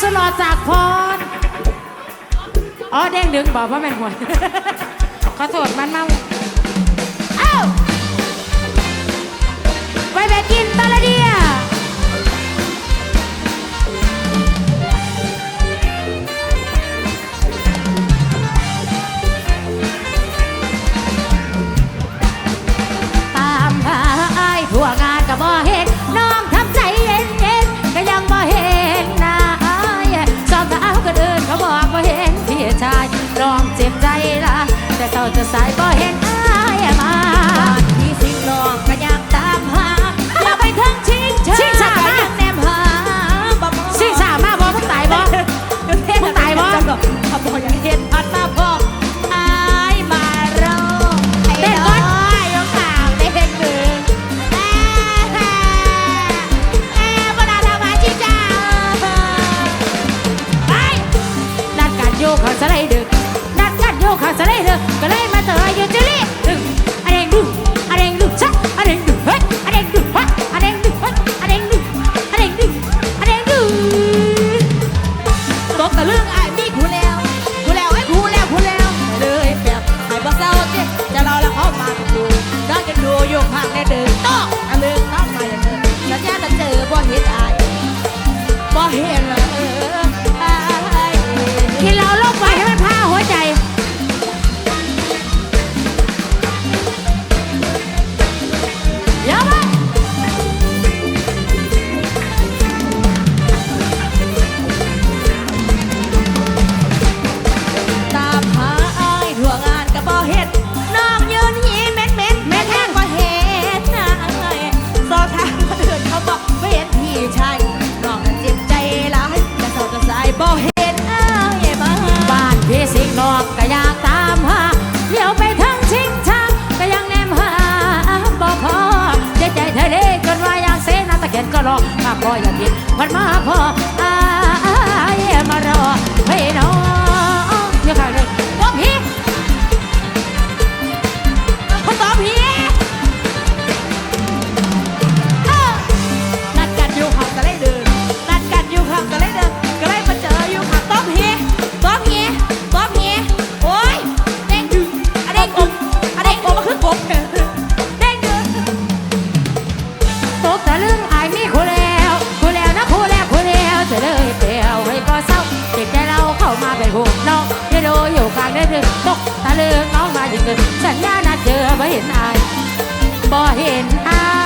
สุนอจากพรอ๋อเด้งดึงบอกว่าแมนหวยขอโทษมันมาเอ้า สายบ่เห็นอายมาที่สิ่งหอกก็อยากตามาอย่าไปทั้งชิงชาชิงชาก็ยังแนมห่มชิงสามมาบ่มึงตายบ่มึงตายบ่นมา matters น้อกก็อยากตามหาเลี้ยวไปทั้งชิงชังก็ยังแนมหาบ่พอใจใจทะเลจนว่าอยากเสนาตะเกียนก็รอมาพออย่าผิดมันมาพอ ตาเลือกน้องมาอย่างเงินสัญญาณเจอบ่เห็นอายบ่เห็นอาย